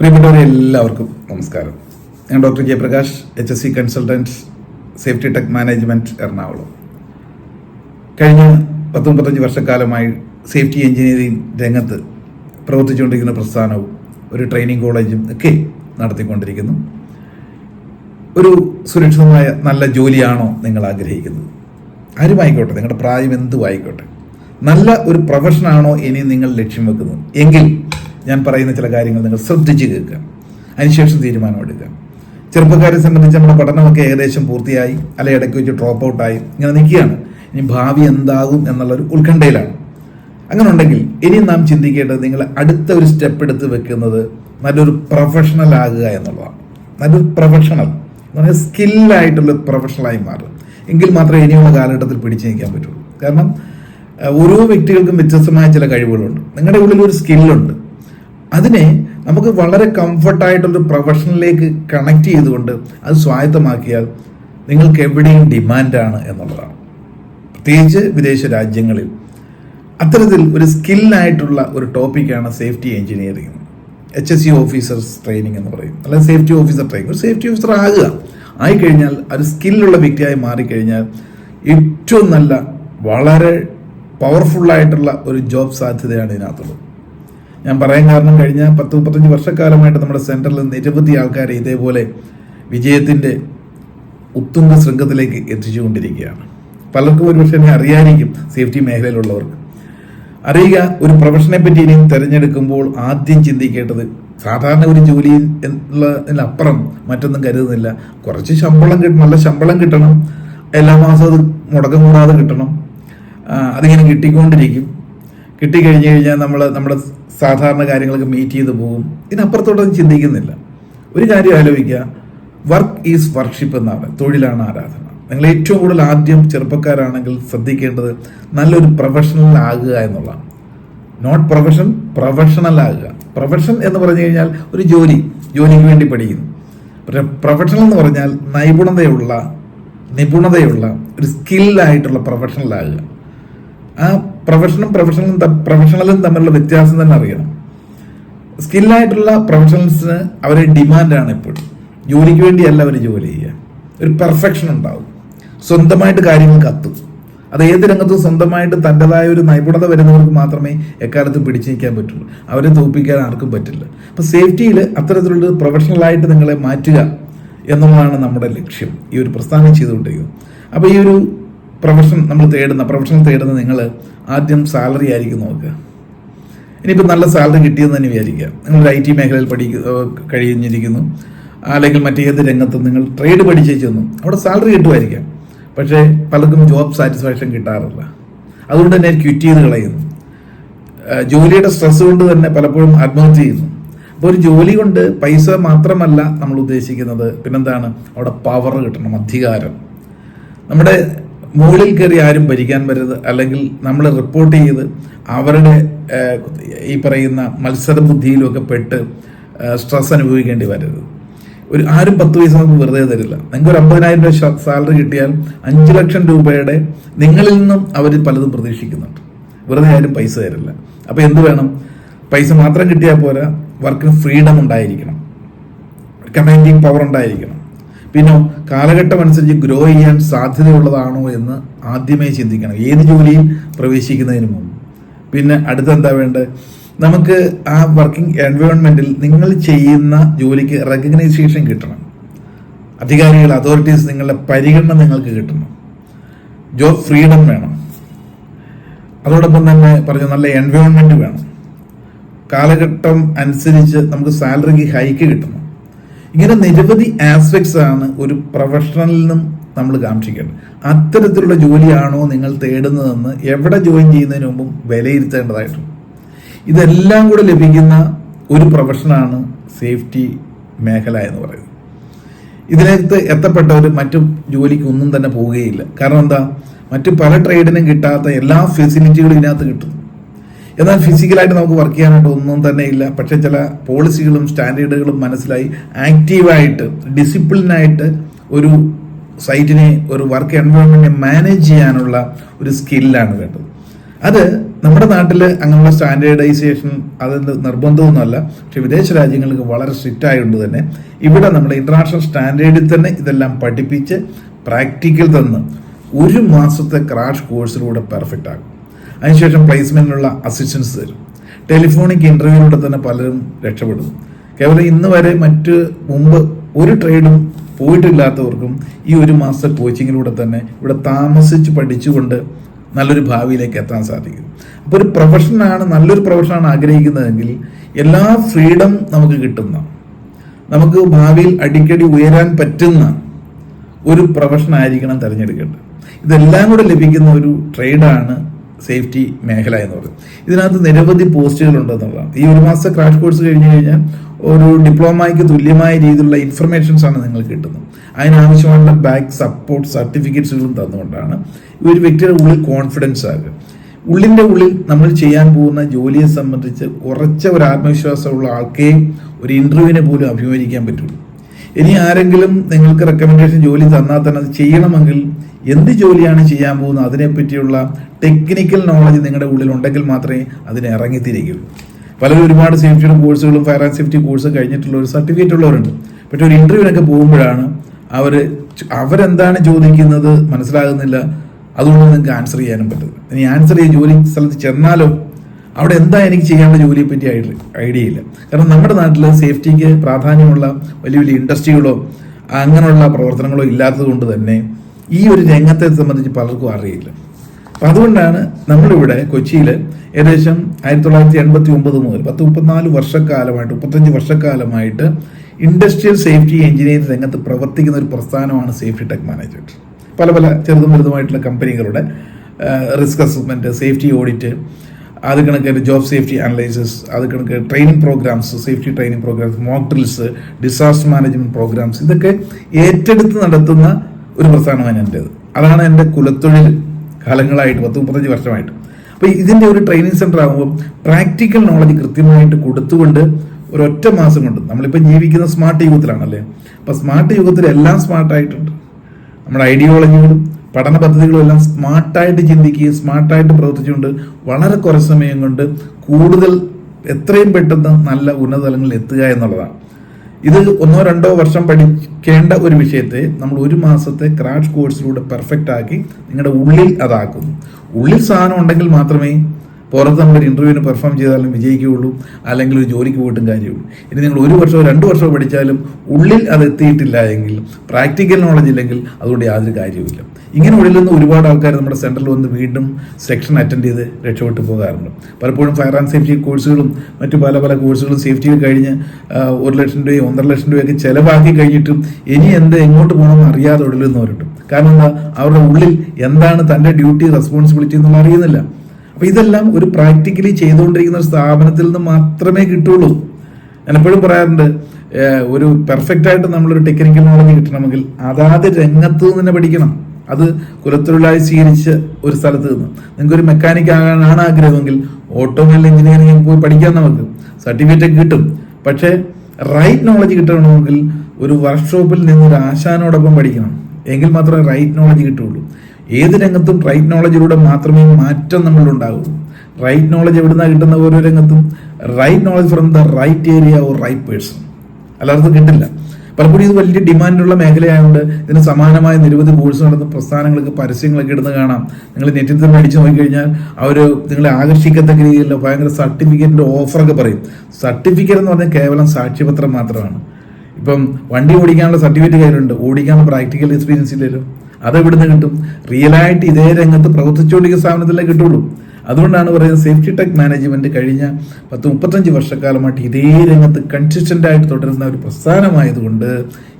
പ്രിയപ്പെട്ടവരെ എല്ലാവർക്കും നമസ്കാരം. ഞാൻ doctor Jayaprakash H S C consultant safety tech management Ernakulam. കഴിഞ്ഞ പത്ത് മുപ്പത്തഞ്ച് വർഷക്കാലമായി സേഫ്റ്റി എഞ്ചിനീയറിംഗ് രംഗത്ത് പ്രവർത്തിച്ചുകൊണ്ടിരിക്കുന്ന പ്രസ്ഥാനവും ഒരു ട്രെയിനിങ് കോളേജും ഒക്കെ നടത്തിക്കൊണ്ടിരിക്കുന്നു. ഒരു സുരക്ഷിതമായ നല്ല ജോലിയാണോ നിങ്ങൾ ആഗ്രഹിക്കുന്നത്? ആരുമായിക്കോട്ടെ നിങ്ങളുടെ പ്രായം എന്തുമായിക്കോട്ടെ. നല്ല ഒരു പ്രൊഫഷനാണോ ഇനി നിങ്ങൾ ലക്ഷ്യം വെക്കുന്നത്? എങ്കിൽ ഞാൻ പറയുന്ന ചില കാര്യങ്ങൾ നിങ്ങൾ ശ്രദ്ധിച്ച് കേൾക്കുക. അതിനുശേഷം തീരുമാനമെടുക്കുക ചെറുപ്പക്കാരെ സംബന്ധിച്ച് നമ്മുടെ പഠനമൊക്കെ ഏകദേശം പൂർത്തിയായി അല്ലെ ഇടയ്ക്ക് വെച്ച് ഡ്രോപ്പ് ഔട്ടായി ഇങ്ങനെ നിൽക്കുകയാണ്. ഇനി ഭാവി എന്താകും എന്നുള്ളൊരു ഉത്കണ്ഠയിലാണ്. അങ്ങനെ ഉണ്ടെങ്കിൽ ഇനി നാം ചിന്തിക്കേണ്ടത് നിങ്ങൾ അടുത്ത ഒരു സ്റ്റെപ്പ് എടുത്ത് വെക്കുന്നത് നല്ലൊരു പ്രൊഫഷണൽ ആകുക എന്നുള്ളതാണ്. നല്ലൊരു പ്രൊഫഷണൽ എന്ന് പറഞ്ഞാൽ സ്കില്ലായിട്ടുള്ള പ്രൊഫഷണലായി മാറും എങ്കിൽ മാത്രമേ ഇനിയുള്ള കാലഘട്ടത്തിൽ പിടിച്ചു നിൽക്കാൻ പറ്റുള്ളൂ. കാരണം ഓരോ വ്യക്തികൾക്കും വ്യത്യസ്തമായ ചില കഴിവുകളുണ്ട്. നിങ്ങളുടെ ഉള്ളിൽ ഒരു സ്കില്ലുണ്ട് അതിനെ നമുക്ക് വളരെ കംഫർട്ടായിട്ടൊരു പ്രൊഫഷനിലേക്ക് കണക്ട് ചെയ്തുകൊണ്ട് അത് സ്വായത്തമാക്കിയാൽ നിങ്ങൾക്ക് എവിടെയും ഡിമാൻഡാണ് എന്നുള്ളതാണ്. പ്രത്യേകിച്ച് വിദേശ രാജ്യങ്ങളിൽ അത്തരത്തിൽ ഒരു സ്കില്ലായിട്ടുള്ള ഒരു ടോപ്പിക്കാണ് safety engineering H S C officers training എന്ന് പറയും. അല്ലെങ്കിൽ സേഫ്റ്റി ഓഫീസർ ട്രെയിനിങ് ഒരു സേഫ്റ്റി ഓഫീസർ ആകുക. ആയിക്കഴിഞ്ഞാൽ ഒരു സ്കില്ലുള്ള വ്യക്തിയായി മാറിക്കഴിഞ്ഞാൽ ഏറ്റവും നല്ല വളരെ പവർഫുള്ളായിട്ടുള്ള ഒരു ജോബ് സാധ്യതയാണ് ഇതിനകത്തുള്ളത്. ഞാൻ പറയാൻ കാരണം കഴിഞ്ഞ പത്ത് മുപ്പത്തഞ്ച് വർഷക്കാലമായിട്ട് നമ്മുടെ സെന്ററിൽ നിരവധി ആൾക്കാർ ഇതേപോലെ വിജയത്തിന്റെ ഉത്തുംഗ ശൃംഖത്തിലേക്ക് എത്തിച്ചുകൊണ്ടിരിക്കുകയാണ്. പലർക്കും ഒരുപക്ഷെ എന്നെ അറിയാനിരിക്കും സേഫ്റ്റി മേഖലയിലുള്ളവർക്ക്. അറിയുക ഒരു പ്രൊഫഷനെ പറ്റി ഇനിയും തിരഞ്ഞെടുക്കുമ്പോൾ ആദ്യം ചിന്തിക്കേണ്ടത് സാധാരണ ഒരു ജോലിയിൽ ഉള്ളതിനപ്പുറം മറ്റൊന്നും കരുതുന്നില്ല. കുറച്ച് ശമ്പളം കിട്ടണം നല്ല ശമ്പളം കിട്ടണം. എല്ലാ മാസവും അത് മുടക്കം കൂടാതെ കിട്ടണം. അതിങ്ങനെ കിട്ടിക്കൊണ്ടിരിക്കും. കിട്ടിക്കഴിഞ്ഞ് കഴിഞ്ഞാൽ നമ്മൾ നമ്മുടെ സാധാരണ കാര്യങ്ങളൊക്കെ മീറ്റ് ചെയ്ത് പോകും ഇതിനപ്പുറത്തോട്ടൊന്നും ചിന്തിക്കുന്നില്ല. ഒരു കാര്യം ആലോചിക്കുക. വർക്ക് ഈസ് വർഷിപ്പ് എന്നാണ്. തൊഴിലാണ് ആരാധന. നിങ്ങൾ ഏറ്റവും കൂടുതൽ ആദ്യം ചെറുപ്പക്കാരാണെങ്കിൽ ശ്രദ്ധിക്കേണ്ടത് നല്ലൊരു പ്രൊഫഷണൽ ആകുക എന്നുള്ളതാണ്. നോട്ട് പ്രൊഫഷൻ പ്രൊഫഷണൽ ആകുക. പ്രൊഫഷൻ എന്ന് പറഞ്ഞു കഴിഞ്ഞാൽ ഒരു ജോലി. ജോലിക്ക് വേണ്ടി പഠിക്കുന്നു. പക്ഷേ പ്രൊഫഷണൽ എന്ന് പറഞ്ഞാൽ നൈപുണതയുള്ള നിപുണതയുള്ള ഒരു സ്കില്ലായിട്ടുള്ള പ്രൊഫഷണൽ ആകുക. ആ പ്രൊഫഷനും പ്രൊഫഷണലും പ്രൊഫഷണലും തമ്മിലുള്ള വ്യത്യാസം തന്നെ അറിയണം. സ്കില്ലായിട്ടുള്ള പ്രൊഫഷണൽസിന് അവരെ ഡിമാൻഡാണ് എപ്പോഴും ജോലിക്ക് വേണ്ടിയല്ല അവർ ജോലി ചെയ്യുക. ഒരു പെർഫെക്ഷൻ ഉണ്ടാവും. സ്വന്തമായിട്ട് കാര്യങ്ങൾ കത്തും. അത് ഏത് രംഗത്തും സ്വന്തമായിട്ട് തന്റെതായ ഒരു നൈപുണത വരുന്നവർക്ക് മാത്രമേ എക്കാലത്ത് പിടിച്ചു നിൽക്കാൻ പറ്റുള്ളൂ. അവരെ തോപ്പിക്കാൻ ആർക്കും പറ്റില്ല. അപ്പം സേഫ്റ്റിയിൽ അത്തരത്തിലുള്ള പ്രൊഫഷണലായിട്ട് നിങ്ങളെ മാറ്റുക എന്നുള്ളതാണ് നമ്മുടെ ലക്ഷ്യം. ഈ ഒരു പ്രസ്ഥാനം ചെയ്തുകൊണ്ടിരിക്കുന്നത്. അപ്പോൾ ഈ ഒരു പ്രൊഫഷൻ നമ്മൾ തേടുന്ന പ്രൊഫഷണൽ തേടുന്ന നിങ്ങൾ ആദ്യം സാലറി ആയിരിക്കും നോക്കുക. ഇനിയിപ്പോൾ നല്ല സാലറി കിട്ടിയെന്ന് തന്നെ വിചാരിക്കുക. നിങ്ങൾ ഐ ടി മേഖലയിൽ പഠി കഴിഞ്ഞിരിക്കുന്നു. അല്ലെങ്കിൽ മറ്റേത് രംഗത്തും നിങ്ങൾ ട്രേഡ് പഠിച്ചു ചെന്നു. അവിടെ സാലറി കിട്ടുമായിരിക്കാം. പക്ഷേ പലർക്കും ജോബ് സാറ്റിസ്ഫാക്ഷൻ കിട്ടാറില്ല. അതുകൊണ്ട് തന്നെ ക്വിറ്റ് ചെയ്ത് കളയുന്നു. ജോലിയുടെ സ്ട്രെസ് കൊണ്ട് തന്നെ പലപ്പോഴും ആത്മഹത്യ ചെയ്യുന്നു. അപ്പോൾ ഒരു ജോലി കൊണ്ട് പൈസ മാത്രമല്ല നമ്മൾ ഉദ്ദേശിക്കുന്നത്. പിന്നെന്താണ്? അവിടെ പവർ കിട്ടണം അധികാരം. നമ്മുടെ മുകളിൽ കയറി ആരും ഭരിക്കാൻ വരരുത് അല്ലെങ്കിൽ നമ്മൾ റിപ്പോർട്ട് ചെയ്ത് അവരുടെ ഈ പറയുന്ന മത്സര ബുദ്ധിയിലുമൊക്കെ പെട്ട് സ്ട്രെസ് അനുഭവിക്കേണ്ടി വരരുത്. ഒരു ആരും പത്ത് പൈസ നമുക്ക് വെറുതെ തരില്ല. നിങ്ങൾക്ക് ഒരു അമ്പതിനായിരം രൂപ സാലറി കിട്ടിയാൽ അഞ്ച് ലക്ഷം രൂപയുടെ നിങ്ങളിൽ നിന്നും അവർ പലതും പ്രതീക്ഷിക്കുന്നുണ്ട്. വെറുതെ ആരും പൈസ തരില്ല. അപ്പോൾ എന്ത് വേണം? പൈസ മാത്രം കിട്ടിയാൽ പോരാ. വർക്കിന് ഫ്രീഡം ഉണ്ടായിരിക്കണം. കമാൻഡിങ് പവർ ഉണ്ടായിരിക്കണം. പിന്നെ കാലഘട്ടം അനുസരിച്ച് ഗ്രോ ചെയ്യാൻ സാധ്യതയുള്ളതാണോ എന്ന് ആദ്യമേ ചിന്തിക്കണം. ഏത് ജോലിയിൽ പ്രവേശിക്കുന്നതിന് മുമ്പ്. പിന്നെ അടുത്തെന്താ വേണ്ടത്? നമുക്ക് ആ വർക്കിംഗ് എൻവയോൺമെന്റിൽ നിങ്ങൾ ചെയ്യുന്ന ജോലിക്ക് റെക്കഗ്നൈസേഷൻ കിട്ടണം. അധികാരികൾ അതോറിറ്റീസ് നിങ്ങളുടെ പരിഗണന നിങ്ങൾക്ക് കിട്ടണം. ജോബ് ഫ്രീഡം വേണം. അതോടൊപ്പം തന്നെ പറഞ്ഞ നല്ല എൻവയോൺമെന്റ് വേണം. കാലഘട്ടം അനുസരിച്ച് നമുക്ക് സാലറിക്ക് ഹൈക്ക് കിട്ടണം. ഇങ്ങനെ നിരവധി ആസ്പെക്ട്സ് ആണ് ഒരു പ്രൊഫഷണലിൽ നിന്നും നമ്മൾ കാക്ഷിക്കേണ്ടത് അത്തരത്തിലുള്ള ജോലിയാണോ നിങ്ങൾ തേടുന്നതെന്ന് എവിടെ ജോയിൻ ചെയ്യുന്നതിന് മുമ്പും വിലയിരുത്തേണ്ടതായിട്ടുണ്ട്. ഇതെല്ലാം കൂടെ ലഭിക്കുന്ന ഒരു പ്രൊഫഷനാണ് സേഫ്റ്റി മേഖല എന്ന് പറയുന്നത്. ഇതിനകത്ത് എത്തപ്പെട്ടവർ മറ്റു ജോലിക്കൊന്നും തന്നെ പോവുകയില്ല. കാരണം എന്താ? മറ്റു പല ട്രേഡിനും കിട്ടാത്ത എല്ലാ ഫെസിലിറ്റികളും ഇതിനകത്ത് കിട്ടും. എന്നാൽ ഫിസിക്കലായിട്ട് നമുക്ക് വർക്ക് ചെയ്യാനായിട്ട് ഒന്നും തന്നെ ഇല്ല. പക്ഷെ ചില പോളിസികളും സ്റ്റാൻഡേർഡുകളും മനസ്സിലായി ആക്റ്റീവായിട്ട് ഡിസിപ്ലിനായിട്ട് ഒരു സൈറ്റിനെ ഒരു വർക്ക് എൻവയോൺമെന്റിനെ മാനേജ് ചെയ്യാനുള്ള ഒരു സ്കില്ലാണ് വേണ്ടത്. അത് നമ്മുടെ നാട്ടിൽ അങ്ങനെയുള്ള സ്റ്റാൻഡേർഡൈസേഷൻ അത് നിർബന്ധമൊന്നുമല്ല. പക്ഷെ വിദേശ രാജ്യങ്ങൾക്ക് വളരെ സ്ട്രിക്റ്റ് ആയതുകൊണ്ട് തന്നെ ഇവിടെ നമ്മുടെ ഇന്റർനാഷണൽ സ്റ്റാൻഡേർഡിൽ തന്നെ ഇതെല്ലാം പഠിപ്പിച്ച് പ്രാക്ടിക്കൽ തന്ന് ഒരു മാസത്തെ ക്രാഷ് കോഴ്സിലൂടെ പെർഫെക്റ്റ് ആകും അതിനുശേഷം പ്ലേസ്മെന്റിനുള്ള അസിസ്റ്റൻസ് തരും. ടെലിഫോണിക് ഇന്റർവ്യൂവിലൂടെ തന്നെ പലരും രക്ഷപ്പെടും. കേവലം ഇന്ന് വരെ മറ്റ് മുമ്പ് ഒരു ട്രേഡും പോയിട്ടില്ലാത്തവർക്കും ഈ ഒരു മാസത്തെ കോച്ചിങ്ങിലൂടെ തന്നെ ഇവിടെ താമസിച്ച് പഠിച്ചുകൊണ്ട് നല്ലൊരു ഭാവിയിലേക്ക് എത്താൻ സാധിക്കും. അപ്പോൾ ഒരു പ്രൊഫഷനാണ് നല്ലൊരു പ്രൊഫഷനാണ് ആഗ്രഹിക്കുന്നതെങ്കിൽ എല്ലാ ഫ്രീഡം നമുക്ക് കിട്ടുന്ന നമുക്ക് ഭാവിയിൽ അടിക്കടി ഉയരാൻ പറ്റുന്ന ഒരു പ്രൊഫഷൻ ആയിരിക്കണം തിരഞ്ഞെടുക്കേണ്ടത്. ഇതെല്ലാം കൂടെ ലഭിക്കുന്ന ഒരു ട്രേഡാണ് സേഫ്റ്റി മേഖല എന്ന് പറയുന്നത് ഇതിനകത്ത് നിരവധി പോസ്റ്റുകൾ ഉണ്ടെന്നുള്ളതാണ് ഈ ഒരു മാസത്തെ ക്രാഷ് കോഴ്സ് കഴിഞ്ഞു കഴിഞ്ഞാൽ ഒരു ഡിപ്ലോമയ്ക്ക് തുല്യമായ രീതിയിലുള്ള ഇൻഫർമേഷൻസ് ആണ് നിങ്ങൾ കിട്ടുന്നത്. അതിനാവശ്യമുള്ള ബാക്ക് സപ്പോർട്ട് സർട്ടിഫിക്കറ്റ്സുകളും തന്നുകൊണ്ടാണ് ഒരു വ്യക്തിയുടെ ഉള്ളിൽ കോൺഫിഡൻസ് ആകുക. ഉള്ളിന്റെ ഉള്ളിൽ നമ്മൾ ചെയ്യാൻ പോകുന്ന ജോലിയെ സംബന്ധിച്ച് ഉറച്ച ഒരു ആത്മവിശ്വാസമുള്ള ആൾക്കേ ഒരു ഇന്റർവ്യൂവിനെ പോലും അഭിമുഖീകരിക്കാൻ പറ്റുള്ളൂ. ഇനി ആരെങ്കിലും നിങ്ങൾക്ക് റെക്കമെൻഡേഷൻ ജോലി തന്നാൽ തന്നെ അത് ചെയ്യണമെങ്കിൽ എന്ത് ജോലിയാണ് ചെയ്യാൻ പോകുന്നത്? അതിനെപ്പറ്റിയുള്ള ടെക്നിക്കൽ നോളജ് നിങ്ങളുടെ ഉള്ളിൽ ഉണ്ടെങ്കിൽ മാത്രമേ അതിന് ഇറങ്ങിത്തിരിക്കുള്ളൂ പലരും ഒരുപാട് സേഫ്റ്റിയുടെ കോഴ്സുകളും ഫയർ ആൻഡ് സേഫ്റ്റി കോഴ്സ് കഴിഞ്ഞിട്ടുള്ള ഒരു സർട്ടിഫിക്കറ്റ് ഉള്ളവരുണ്ട്. പക്ഷെ ഒരു ഇന്റർവ്യൂവിനൊക്കെ പോകുമ്പോഴാണ് അവർ അവരെന്താണ് ചോദിക്കുന്നത് മനസ്സിലാകുന്നില്ല. അതുകൊണ്ട് നിങ്ങൾക്ക് ആൻസർ ചെയ്യാനും പറ്റും ഇനി ആൻസർ ചെയ്ത് ജോലി സ്ഥലത്ത് ചെന്നാലോ? അവിടെ എന്താ എനിക്ക് ചെയ്യേണ്ട ജോലിയെ പറ്റി ഐഡിയ ഇല്ല. കാരണം നമ്മുടെ നാട്ടിൽ സേഫ്റ്റിക്ക് പ്രാധാന്യമുള്ള വലിയ വലിയ ഇൻഡസ്ട്രികളോ അങ്ങനെയുള്ള പ്രവർത്തനങ്ങളോ ഇല്ലാത്തത് കൊണ്ട് തന്നെ ഈ ഒരു രംഗത്തെ സംബന്ധിച്ച് പലർക്കും അറിയില്ല. അപ്പം അതുകൊണ്ടാണ് നമ്മളിവിടെ കൊച്ചിയിൽ ഏകദേശം ആയിരത്തി തൊള്ളായിരത്തി എൺപത്തി ഒമ്പത് മുതൽ പത്ത് മുപ്പത്തിനാല് വർഷക്കാലമായിട്ട് മുപ്പത്തഞ്ച് വർഷക്കാലമായിട്ട് ഇൻഡസ്ട്രിയൽ സേഫ്റ്റി എഞ്ചിനീയറിംഗ് രംഗത്ത് പ്രവർത്തിക്കുന്ന ഒരു പ്രസ്ഥാനമാണ് സേഫ്റ്റി ടെക് മാനേജ്മെന്റ്. പല പല ചെറുതും വലുതുമായിട്ടുള്ള കമ്പനികളുടെ റിസ്ക് അസസ്മെന്റ് സേഫ്റ്റി ഓഡിറ്റ് അത് കണക്ക് ജോബ് സേഫ്റ്റി അനലൈസിസ് അത് കണക്ക് training programs safety training programs mock disaster management programs ഇതൊക്കെ ഏറ്റെടുത്ത് നടത്തുന്ന ഒരു പ്രസ്ഥാനമാണ് എന്റേത്. അതാണ് എന്റെ കുലത്തൊഴിൽ കാലങ്ങളായിട്ട് പത്ത് മുപ്പത്തഞ്ച് വർഷമായിട്ട്. അപ്പോൾ ഇതിന്റെ ഒരു ട്രെയിനിങ് സെന്റർ ആകുമ്പോൾ പ്രാക്ടിക്കൽ നോളജ് കൃത്യമായിട്ട് കൊടുത്തുകൊണ്ട് ഒരൊറ്റ മാസം കൊണ്ട് നമ്മളിപ്പോൾ ജീവിക്കുന്ന സ്മാർട്ട് യുഗത്തിലാണല്ലേ? അപ്പോൾ സ്മാർട്ട് യുഗത്തിൽ എല്ലാം സ്മാർട്ടായിട്ടുണ്ട് നമ്മുടെ ഐഡിയോളജികളും പഠന പദ്ധതികളും എല്ലാം സ്മാർട്ടായിട്ട് ചിന്തിക്കുകയും സ്മാർട്ടായിട്ട് പ്രവർത്തിച്ചുകൊണ്ട് വളരെ കുറച്ച് സമയം കൊണ്ട് കൂടുതൽ എത്രയും പെട്ടെന്ന് നല്ല ഉന്നത തലങ്ങളിൽ എത്തുക എന്നുള്ളതാണ്. ഇത് ഒന്നോ രണ്ടോ വർഷം പഠിക്കേണ്ട ഒരു വിഷയത്തെ നമ്മൾ ഒരു മാസത്തെ ക്രാഷ് കോഴ്സിലൂടെ പെർഫെക്റ്റ് ആക്കി നിങ്ങളുടെ ഉള്ളിൽ അതാക്കുന്നു. ഉള്ളിൽ സാധനം ഉണ്ടെങ്കിൽ മാത്രമേ പുറത്ത് നമ്മളൊരു ഇന്റർവ്യൂവിന് പെർഫോം ചെയ്താലും വിജയിക്കുകയുള്ളൂ അല്ലെങ്കിൽ ഒരു ജോലിക്ക് പോയിട്ടും കാര്യമുള്ളൂ. ഇനി നിങ്ങൾ ഒരു വർഷമോ രണ്ട് വർഷമോ പഠിച്ചാലും ഉള്ളിൽ അത് എത്തിയിട്ടില്ല എങ്കിൽ പ്രാക്ടിക്കൽ നോളജ് ഇല്ലെങ്കിൽ അതുകൊണ്ട് യാതൊരു കാര്യവുമില്ല. ഇങ്ങനെ ഉള്ളിൽ നിന്ന് ഒരുപാട് ആൾക്കാർ നമ്മുടെ സെന്ററിൽ വന്ന് വീണ്ടും സെക്ഷൻ അറ്റൻഡ് ചെയ്ത് രക്ഷപ്പെട്ടു പോകാറുണ്ട്. പലപ്പോഴും ഫയർ ആൻഡ് സേഫ്റ്റി കോഴ്സുകളും മറ്റു പല പല കോഴ്സുകളും സേഫ്റ്റിയിൽ കഴിഞ്ഞ് ഒരു ലക്ഷം രൂപയും ഒന്നര ലക്ഷം രൂപയൊക്കെ ചിലവാക്കി കഴിഞ്ഞിട്ടും ഇനി എന്ത് എങ്ങോട്ട് പോകണമെന്ന് അറിയാതെ ഉള്ളിൽ നിന്നവരുണ്ട്. കാരണം എന്താ? അവരുടെ ഉള്ളിൽ എന്താണ് തന്റെ ഡ്യൂട്ടി റെസ്പോൺസിബിലിറ്റി എന്നുള്ള അറിയുന്നില്ല. അപ്പൊ ഇതെല്ലാം ഒരു പ്രാക്ടിക്കലി ചെയ്തുകൊണ്ടിരിക്കുന്ന സ്ഥാപനത്തിൽ നിന്ന് മാത്രമേ കിട്ടുള്ളൂ. ഞാൻ എപ്പോഴും പറയാറുണ്ട് ഒരു പെർഫെക്റ്റ് ആയിട്ട് നമ്മളൊരു ടെക്നിക്കൽ നോളജ് കിട്ടണമെങ്കിൽ അതാത് രംഗത്ത് തന്നെ പഠിക്കണം. അത് കുലത്തൊഴിലായി സ്വീകരിച്ച ഒരു സ്ഥലത്ത് നിന്ന്. നിങ്ങൾക്ക് ഒരു മെക്കാനിക് ആകാനാണ് ആഗ്രഹമെങ്കിൽ ഓട്ടോമൊബൈൽ എഞ്ചിനീയറിംഗ് പോയി പഠിക്കാൻ നമുക്ക്. സർട്ടിഫിക്കറ്റ് കിട്ടും. പക്ഷേ റൈറ്റ് നോളജ് കിട്ടണമെങ്കിൽ ഒരു വർക്ക്ഷോപ്പിൽ നിന്ന് ഒരു ആശാനോടൊപ്പം പഠിക്കണം. എങ്കിൽ മാത്രമേ റൈറ്റ് നോളജ് കിട്ടുള്ളൂ ഏത് രംഗത്തും റൈറ്റ് നോളജിലൂടെ മാത്രമേ മാറ്റം നമ്മൾ ഉണ്ടാകൂ റൈറ്റ് നോളജ് എവിടുന്നാണ് കിട്ടുന്ന ഓരോ രംഗത്തും? Right knowledge from the right area or right person അല്ലാതെ കിട്ടില്ല. പലപ്പോഴും ഇത് വലിയ ഡിമാൻഡുള്ള മേഖലയായതുകൊണ്ട് ഇതിന് സമാനമായ നിരവധി കോഴ്സ് നടന്ന പ്രസ്ഥാനങ്ങൾക്ക് പരസ്യങ്ങളൊക്കെ ഇടുന്ന കാണാം. നിങ്ങൾ നെറ്റിൽ തന്നെ അടിച്ചു നോക്കിക്കഴിഞ്ഞാൽ അവർ നിങ്ങളെ ആകർഷിക്കത്തക്ക രീതിയിലുള്ള ഭയങ്കര സർട്ടിഫിക്കറ്റിന്റെ ഓഫറൊക്കെ പറയും. സർട്ടിഫിക്കറ്റ് എന്ന് പറഞ്ഞാൽ കേവലം സാക്ഷ്യപത്രം മാത്രമാണ്. ഇപ്പം വണ്ടി ഓടിക്കാനുള്ള സർട്ടിഫിക്കറ്റ് കയ്യിലുണ്ട് ഓടിക്കാനുള്ള പ്രാക്ടിക്കൽ എക്സ്പീരിയൻസ് ഇല്ലല്ലോ അത് എവിടുന്ന് കിട്ടും? റിയലായിട്ട് ഇതേ രംഗത്ത് പ്രവർത്തിച്ചുകൊണ്ടിരിക്കുന്ന സ്ഥാപനത്തിലേ കിട്ടുള്ളൂ. അതുകൊണ്ടാണ് പറയുന്നത് സേഫ്റ്റി ടെക് മാനേജ്മെന്റ് കഴിഞ്ഞ പത്ത് മുപ്പത്തഞ്ച് വർഷക്കാലമായിട്ട് ഇതേ രംഗത്ത് കൺസിസ്റ്റന്റ് ആയിട്ട് തുടരുന്ന ഒരു പ്രസ്ഥാനമായതുകൊണ്ട്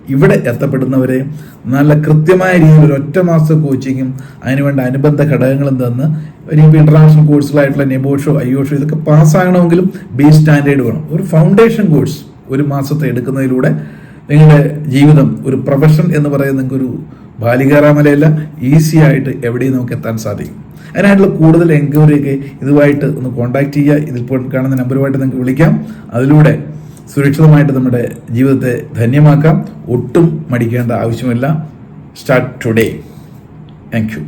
ഇവിടെ എത്തപ്പെടുന്നവരെ നല്ല കൃത്യമായ രീതിയിൽ ഒരു ഒറ്റ മാസ കോച്ചിങ്ങും അതിനുവേണ്ട അനുബന്ധ ഘടകങ്ങളും തന്ന് ഒരു ഇന്റർനാഷണൽ കോഴ്സുകളായിട്ടുള്ള നെബോഷോ അയ്യോഷോ ഇതൊക്കെ പാസ്സാകണമെങ്കിലും ബി സ്റ്റാൻഡേർഡ് വേണം. ഒരു ഫൗണ്ടേഷൻ കോഴ്സ് ഒരു മാസത്തെ എടുക്കുന്നതിലൂടെ നിങ്ങളുടെ ജീവിതം ഒരു പ്രൊഫഷൻ എന്ന് പറയുന്ന നിങ്ങൾക്ക് ഒരു ബാലികാറാമലയല്ല ഈസി ആയിട്ട് എവിടെയും നമുക്ക് എത്താൻ സാധിക്കും. അതിനായിട്ടുള്ള കൂടുതൽ എൻക്വയറിയൊക്കെ ഇതുമായിട്ട് ഒന്ന് കോൺടാക്ട് ചെയ്യുക. ഇതിപ്പോൾ കാണുന്ന നമ്പറുമായിട്ട് നിങ്ങൾക്ക് വിളിക്കാം. അതിലൂടെ സുരക്ഷിതമായിട്ട് നമ്മുടെ ജീവിതത്തെ ധന്യമാക്കാം. ഒട്ടും മടിക്കേണ്ട ആവശ്യമില്ല. Start today thank you